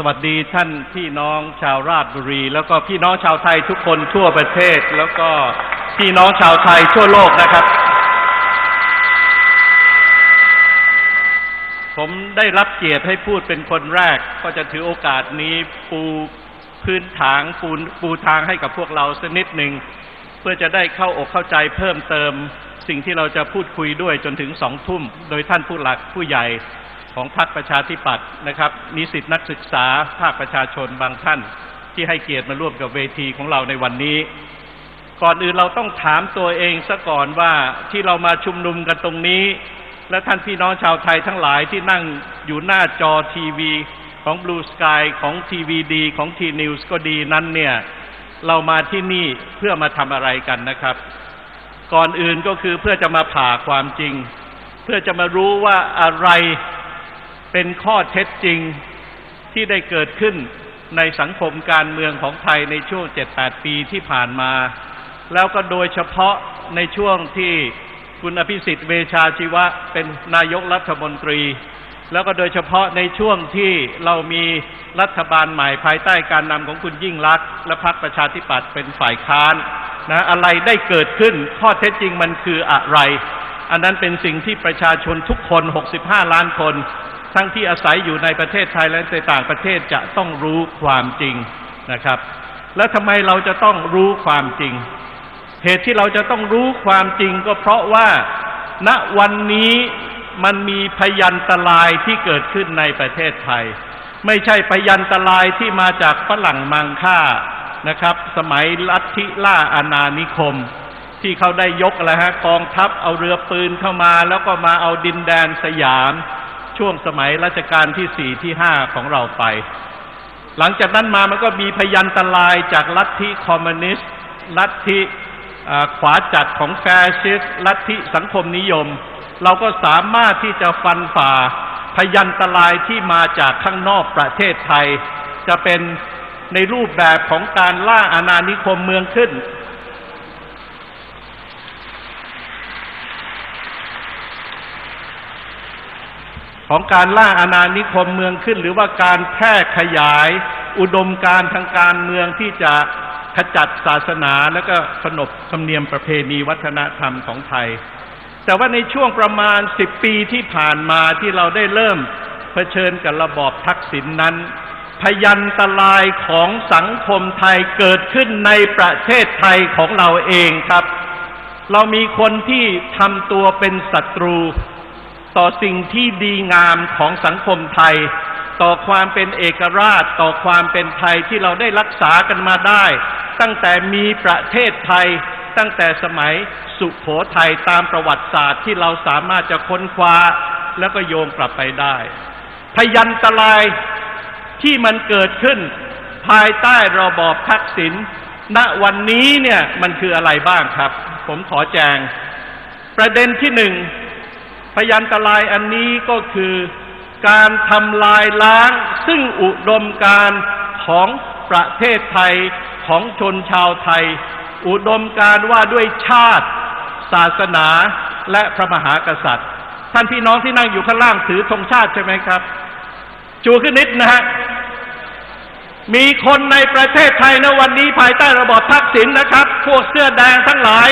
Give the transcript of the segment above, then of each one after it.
สวัสดีท่านพี่น้องชาวราชบุรี แล้วก็พี่น้องชาวไทยทุกคนทั่วประเทศ แล้วก็พี่น้องชาวไทยทั่วโลกนะครับ ผมได้รับเกียรติให้พูดเป็นคนแรก ก็จะถือโอกาสนี้ปูพื้นฐางปูปูทางให้กับพวกเราสักนิดหนึ่งเพื่อจะได้เข้าอกเข้าใจเพิ่มเติม สิ่งที่เราจะพูดคุยด้วยจนถึงสองทุ่ม โดยท่านผู้หลักผู้ใหญ่ ของพรรคประชาธิปัตย์นะครับ นิสิตนักศึกษาภาคประชาชนบางท่าน ที่ให้เกียรติมาร่วมกับเวทีของเราในวันนี้ ก่อนอื่นเราต้องถามตัวเองซะก่อนว่าที่เรามาชุมนุมกันตรงนี้ และท่านพี่น้องชาวไทยทั้งหลายที่นั่งอยู่หน้าจอทีวีของ Blue Sky ของทีวีดีของ T News ก็ดีนั้นเนี่ย เรามาที่นี่เพื่อมาทำอะไรกันนะครับ ก่อนอื่นก็คือเพื่อจะมาผ่าความจริง เพื่อจะมารู้ว่าอะไร เป็นข้อเท็จจริงที่ได้เกิดขึ้นในสังคมการเมืองของไทยในช่วง 7-8 ปีที่ผ่านมา แล้วก็โดยเฉพาะในช่วงที่คุณอภิสิทธิ์เวชาชีวะเป็นนายกรัฐมนตรี แล้วก็โดยเฉพาะในช่วงที่เรามีรัฐบาลใหม่ภายใต้การนำของคุณยิ่งรักษณ์และพรรคประชาธิปัตย์เป็นฝ่ายค้านนะอะไรได้เกิดขึ้นข้อเท็จจริงมันคืออะไร อันนั้นเป็นสิ่งที่ประชาชนทุกคน 65 ล้านคน ทั้งที่อาศัยอยู่ในประเทศไทยและในต่างประเทศจะต้องรู้ความจริงนะครับ แล้วทำไมเราจะต้องรู้ความจริง เหตุที่เราจะต้องรู้ความจริงก็เพราะว่าณวันนี้มันมีพยันตรายที่เกิดขึ้นในประเทศไทย ไม่ใช่พยันตรายที่มาจากฝรั่งมังค่านะครับ สมัยลัทธิล่าอาณานิคม ที่เขาได้ยกอะไรฮะกองทัพเอาเรือปืนเข้ามา แล้วก็มาเอาดินแดนสยาม ช่วงสมัยรัชกาลที่สี่ที่ห้าของเราไป หลังจากนั้นมามันก็มีพยันตรายจากลัทธิคอมมิวนิสต์ลัทธิขวาจัดของแฟชิสต์ลัทธิสังคมนิยม เราก็สามารถที่จะฟันฝ่าพยันตรายที่มาจากข้างนอกประเทศไทย จะเป็นในรูปแบบของการล่าอาณานิคมเมืองขึ้น ของการล่าอาณานิคมเมืองขึ้น หรือว่าการแพร่ขยาย อุดมการทางการเมืองที่จะขจัดศาสนาและก็ขนบธรรมเนียมประเพณีวัฒนธรรมของไทย แต่ว่าในช่วงประมาณสิบปีที่ผ่านมาที่เราได้เริ่มเผชิญกับระบอบทักษิณนนั้น พยันตรายของสังคมไทยเกิดขึ้นในประเทศไทยของเราเองครับ เรามีคนที่ทำตัวเป็นศัตรู ต่อสิ่งที่ดีงามของสังคมไทย ต่อความเป็นเอกราช ต่อความเป็นไทยที่เราได้รักษากันมาได้ ตั้งแต่มีประเทศไทย ตั้งแต่สมัยสุขโขทัยตามประวัติศาสตร์ที่เราสามารถจะค้นคว้าแล้วก็โยงกลับไปได้ พยันตรายที่มันเกิดขึ้น ภายใต้ระบอบทักษิณณวันนี้เนี่ยมันคืออะไรบ้างครับ ผมขอแจง ประเด็นที่หนึ่ง พยันตรายอันนี้ก็คือการทำลายล้าง ซึ่งอุดมการของประเทศไทยของชนชาวไทย อุดมการว่าด้วยชาติ ศาสนาและพระมหากษัตริย์ ท่านพี่น้องที่นั่งอยู่ข้างล่างถือธงชาติใช่ไหมครับ จูขึ้นนิดนะฮะมีคนในประเทศไทยในวันนี้ภายใต้ระบอบทักษิณนะครับ พวกเสื้อแดงทั้งหลาย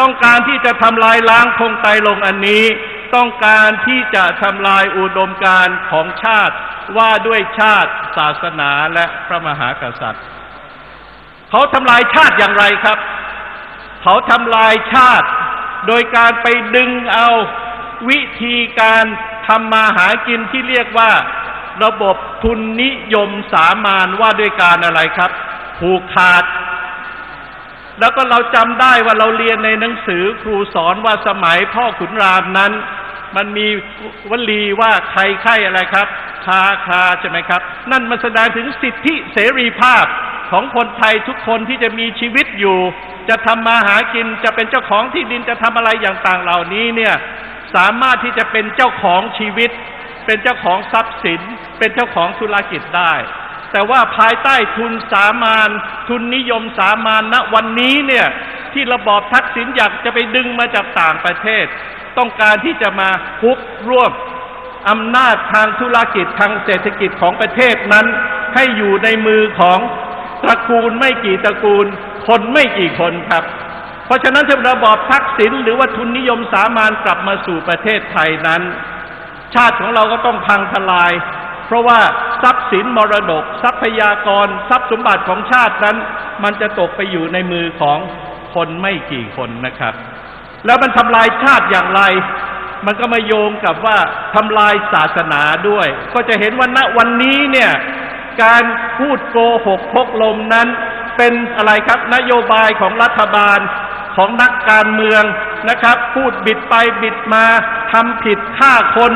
ต้องการที่จะทำลายล้างธงไตลงอันนี้ ต้องการที่จะทำลายอุดมการณ์ของชาติว่าด้วยชาติศาสนาและพระมหากษัตริย์ เขาทำลายชาติอย่างไรครับ เขาทำลายชาติ โดยการไปดึงเอาวิธีการทำมาหากินที่เรียกว่าระบบทุนนิยมสามานว่าด้วยการอะไรครับ ผูกขาด แล้วก็เราจำได้ว่าเราเรียนในหนังสือครูสอนว่าสมัยพ่อขุนรามนั้น มันมีวลีว่าใครใครอะไรครับคาคาใช่ไหมครับ นั่นมันแสดงถึงสิทธิเสรีภาพของคนไทยทุกคนที่จะมีชีวิตอยู่ จะทำมาหากินจะเป็นเจ้าของที่ดินจะทำอะไรอย่างต่างเหล่านี้เนี่ยสามารถที่จะเป็นเจ้าของชีวิต เป็นเจ้าของทรัพย์สิน เป็นเจ้าของธุรกิจได้ แต่ว่าภายใต้ทุนสามานทุนนิยมสามานณวันนี้เนี่ยที่ระบอบทักษิณอยากจะไปดึงมาจากต่างประเทศ ต้องการที่จะมาคุกรวบอำนาจทางธุรกิจทางเศรษฐกิจของประเทศนั้น ให้อยู่ในมือของตระกูลไม่กี่ตระกูล คนไม่กี่คนครับ เพราะฉะนั้นถ้าระบอบทักษิณหรือว่าทุนนิยมสามานกลับมาสู่ประเทศไทยนั้น ชาติของเราก็ต้องพังทลาย เพราะว่าทรัพย์สินมรดก ทรัพยากร ทรัพย์สมบัติของชาตินั้น มันจะตกไปอยู่ในมือของคนไม่กี่คนนะครับ แล้วมันทำลายชาติอย่างไร มันก็มาโยงกับว่าทำลายศาสนาด้วย ก็จะเห็นว่าณวันนี้เนี่ย การพูดโกหกพกลมนั้น เป็นอะไรครับนโยบายของรัฐบาลของนักการเมืองนะครับ พูดบิดไปบิดมาทำผิดฆ่าคน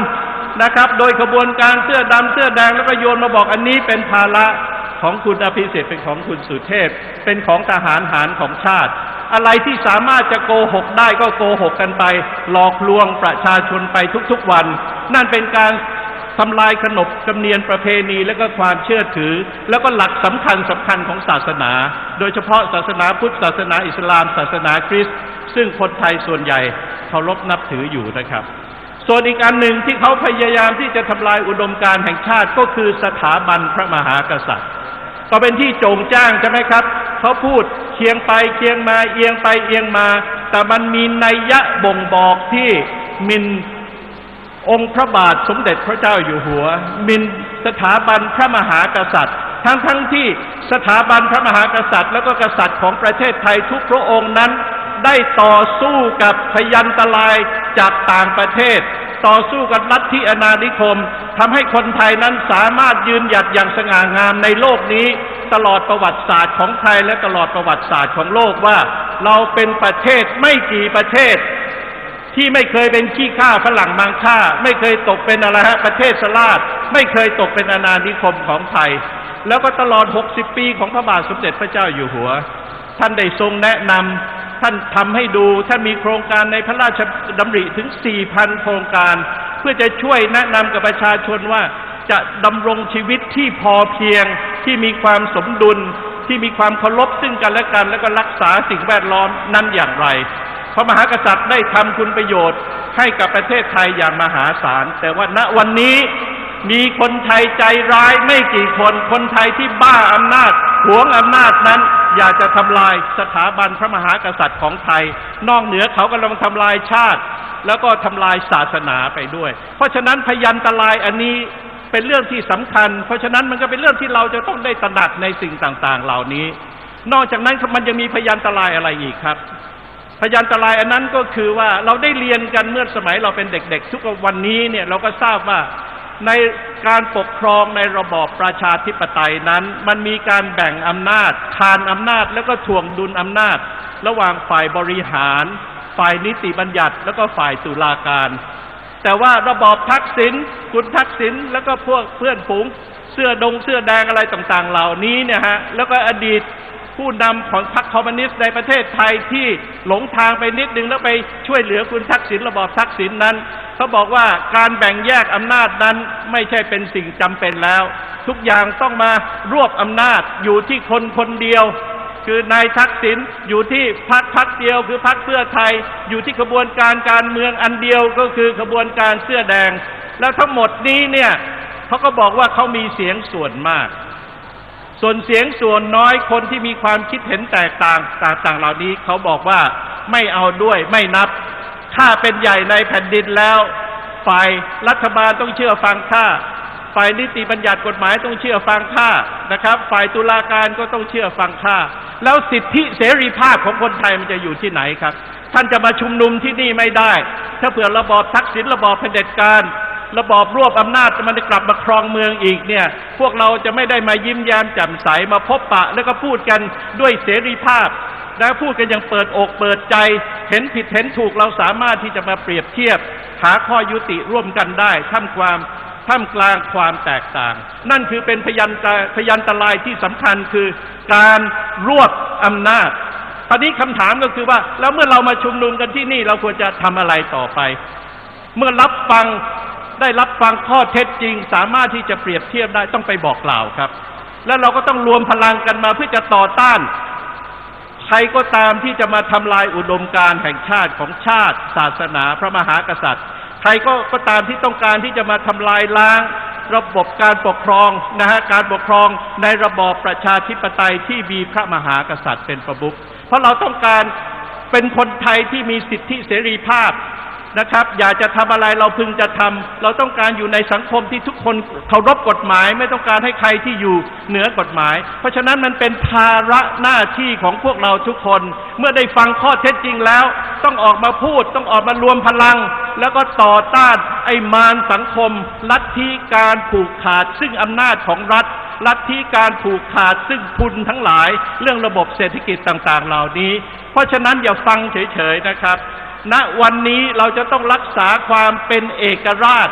นะครับ โดยขบวนการเสื้อดำเสื้อแดงแล้วก็โยนมาบอกอันนี้เป็นภาระของคุณอภิสิทธิ์เป็นของคุณสุเทพ เป็นของทหารหารของชาติ อะไรที่สามารถจะโกหกได้ก็โกหกกันไป หลอกลวงประชาชนไปทุกๆวัน นั่นเป็นการทำลายขนบธรรมเนียมประเพณีและก็ความเชื่อถือ แล้วก็หลักสำคัญสำคัญของศาสนา โดยเฉพาะศาสนาพุทธศาสนาอิสลาม ศาสนาคริสต์ซึ่งคนไทยส่วนใหญ่เคารพนับถืออยู่นะครับ ส่วนอีกอันหนึ่งที่เขาพยายามที่จะทำลายอุดมการแห่งชาติก็คือสถาบันพระมหากษัตริย์ ก็เป็นที่โจงจ้างใช่ไหมครับ เขาพูด คียงไปเคียงมาเอียงไปเอียงมา แต่มันมีนัยยะบ่งบอกที่มินองค์พระบาทสมเด็จพระเจ้าอยู่หัว มินสถาบันพระมหากษัตริย์ ทั้งทั้งที่สถาบันพระมหากษัตริย์ แล้วก็กษัตริย์ของประเทศไทยทุกพระองค์นั้น ได้ต่อสู้กับพยันตรายจากต่างประเทศ ต่อสู้กับลัทธิอนานิคมทำให้คนไทยนั้นสามารถยืนหยัดอย่างสง่างามในโลกนี้ ตลอดประวัติศาสตร์ของไทยและตลอดประวัติศาสตร์ของโลกว่า เราเป็นประเทศไม่กี่ประเทศ ที่ไม่เคยเป็นขี้ข้าฝรั่งมังค่า ไม่เคยตกเป็นอะไรฮะประเทศสลาดไม่เคยตกเป็นอาณานิคมของไทย แล้วก็ตลอด 60 ปีของพระบาทสมเด็จพระเจ้าอยู่หัว ท่านได้ทรงแนะนำท่านทำให้ดูท่านมีโครงการในพระราชดำริถึง 4,000 โครงการ เพื่อจะช่วยแนะนำกับประชาชนว่าจะดำรงชีวิตที่พอเพียง ที่มีความสมดุลที่มีความเคารพซึ่งกันและกัน แล้วก็รักษาสิ่งแวดล้อมนั้นอย่างไร พระมหากษัตริย์ได้ทำคุณประโยชน์ ให้กับประเทศไทยอย่างมหาศาล แต่ว่าณวันนี้มีคนไทยใจร้ายไม่กี่คน คนไทยที่บ้าอำนาจหวงอำนาจนั้น อยากจะทำลายสถาบันพระมหากษัตริย์ของไทย นอกเหนือเขากำลังทำลายชาติ แล้วก็ทำลายศาสนาไปด้วย เพราะฉะนั้นพยันตรายอันนี้ เป็นเรื่องที่สำคัญ เพราะฉะนั้นมันก็เป็นเรื่องที่เราจะต้องได้ตระหนักในสิ่งต่างๆ เหล่านี้ นอกจากนั้นมันยังมีพยันตรายอะไรอีกครับ พยันตรายอันนั้นก็คือว่าเราได้เรียนกันเมื่อสมัยเราเป็นเด็ก ๆ ทุกวันนี้เนี่ยเราก็ทราบว่าในการปกครองในระบอบประชาธิปไตยนั้น มันมีการแบ่งอำนาจคานอำนาจแล้วก็ถ่วงดุลอำนาจ ระหว่างฝ่ายบริหาร ฝ่ายนิติบัญญัติ แล้วก็ฝ่ายตุลาการ แต่ว่าระบอบทักษิณคุณทักษิณแล้วก็พวกเพื่อนฝูงเสื้อดงเสื้อแดงอะไรต่างๆ เหล่านี้เนี่ยฮะแล้วก็อดีตผู้นำของพรรคคอมมิวนิสต์ในประเทศไทยที่หลงทางไปนิดนึงแล้วไปช่วยเหลือคุณทักษิณระบอบทักษิณนั้นเขาบอกว่าการแบ่งแยกอำนาจนั้นไม่ใช่เป็นสิ่งจำเป็นแล้ว ทุกอย่างต้องมารวบอำนาจอยู่ที่คนคนเดียว คือนายทักษิณอยู่ที่พักพักเดียวคือพักเพื่อไทย อยู่ที่ขบวนการการเมืองอันเดียวก็คือขบวนการเสื้อแดง แล้วทั้งหมดนี้เนี่ยเขาก็บอกว่าเขามีเสียงส่วนมาก ส่วนเสียงส่วนน้อยคนที่มีความคิดเห็นแตกต่างต่างๆเหล่านี้เขาบอกว่าไม่เอาด้วยไม่นับ ถ้าเป็นใหญ่ในแผ่นดินแล้ว ฝ่ายรัฐบาลต้องเชื่อฟังข้าฝ่ายนิติบัญญัติกฎหมายต้องเชื่อฟังข้านะครับ ฝ่ายตุลาการก็ต้องเชื่อฟังข้า แล้วสิทธิเสรีภาพของคนไทยมันจะอยู่ที่ไหนครับ ท่านจะมาชุมนุมที่นี่ไม่ได้ ถ้าเผื่อระบอบทักษิณระบอบเผด็จการระบอบรวบอำนาจมันจะกลับมาครองเมืองอีกเนี่ย พวกเราจะไม่ได้มายิ้มแย้มแจ่มใสมาพบปะ แล้วก็พูดกันด้วยเสรีภาพและพูดกันอย่างเปิดอกเปิดใจ เห็นผิดเห็นถูกเราสามารถที่จะมาเปรียบเทียบ หาข้อยุติร่วมกันได้ท่ามความ ท่ามกลางความแตกต่าง นั่นคือเป็นพยันตพยันตรายที่สำคัญคือการรวบอำนาจตอนนี้คำถามก็คือว่า แล้วเมื่อเรามาชุมนุมกันที่นี่เราควรจะทำอะไรต่อไป เมื่อรับฟังได้รับฟังข้อเท็จจริง สามารถที่จะเปรียบเทียบได้ต้องไปบอกกล่าวครับ แล้วเราก็ต้องรวมพลังกันมาเพื่อจะต่อต้านใครก็ตามที่จะมาทำลายอุดมการแห่งชาติของชาติ ศาสนาพระมหากษัตริย์ ใครก็ก็ตามที่ต้องการที่จะมาทำลายล้าง ระบบการปกครองนะฮะการปกครองในระบอบประชาธิปไตยที่มีพระมหากษัตริย์เป็นประมุขเพราะเราต้องการเป็นคนไทยที่มีสิทธิเสรีภาพนะครับ อยากจะทำอะไรเราพึงจะทำเราต้องการอยู่ในสังคมที่ทุกคนเคารพกฎหมาย ไม่ต้องการให้ใครที่อยู่เหนือกฎหมาย เพราะฉะนั้นมันเป็นภาระหน้าที่ของพวกเราทุกคน เมื่อได้ฟังข้อเท็จจริงแล้ว ต้องออกมาพูด ต้องออกมารวมพลัง แล้วก็ต่อต้านไอ้มารสังคม ลัทธิการผูกขาดซึ่งอำนาจของรัฐ ลัทธิการผูกขาดซึ่งทุนทั้งหลาย เรื่องระบบเศรษฐกิจต่างๆ เหล่านี้ เพราะฉะนั้นอย่าฟังเฉยๆนะครับณวันนี้เราจะต้องรักษาความเป็นเอกราช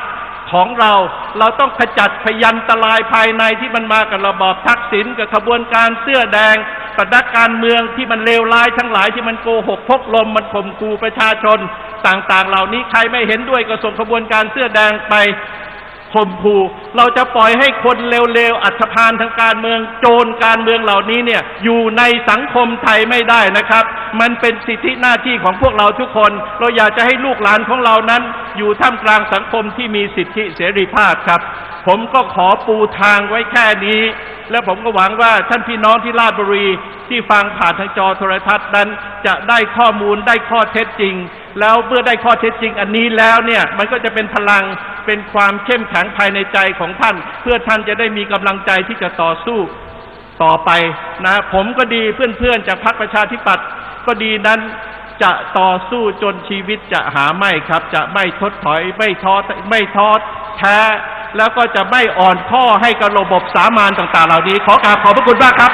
ของเรา เราต้องขจัดพยันตรายภายในที่มันมากับระบอบทักษิณกับขบวนการเสื้อแดงปดักการเมืองที่มันเลวร้ายทั้งหลายที่มันโกหกพกลมมันข่มขู่ประชาชน ต่างๆ เหล่านี้ใครไม่เห็นด้วยก็ส่งขบวนการเสื้อแดงไปข่มขู่เราจะปล่อยให้คนเร็วๆ อัฐพานทางการเมืองโจรการเมืองเหล่านี้เนี่ยอยู่ในสังคมไทยไม่ได้นะครับ มันเป็นสิทธิหน้าที่ของพวกเราทุกคน เราอยากจะให้ลูกหลานของเรานั้น อยู่ท่ามกลางสังคมที่มีสิทธิเสรีภาพครับ ผมก็ขอปูทางไว้แค่นี้ และผมก็หวังว่าท่านพี่น้องที่ราชบุรีที่ฟังผ่านทางจอโทรทัศน์นั้น จะได้ข้อมูลได้ข้อเท็จจริง แล้วเมื่อได้ข้อเท็จจริงอันนี้แล้วเนี่ยมันก็จะเป็นพลังเป็นความเข้มแข็งภายในใจของท่าน เพื่อท่านจะได้มีกำลังใจที่จะต่อสู้ต่อไปนะผมก็ดีเพื่อนๆจากพรรคประชาธิปัตย์ก็ดีนั้นจะต่อสู้จนชีวิตจะหาไม่ครับ จะไม่ทดถอยไม่ท้อไม่ท้อแท้ แล้วก็จะไม่อ่อนข้อให้กับระบบสามานต่าง ๆ เหล่านี้ ขอกราบขอบพระคุณมากครับ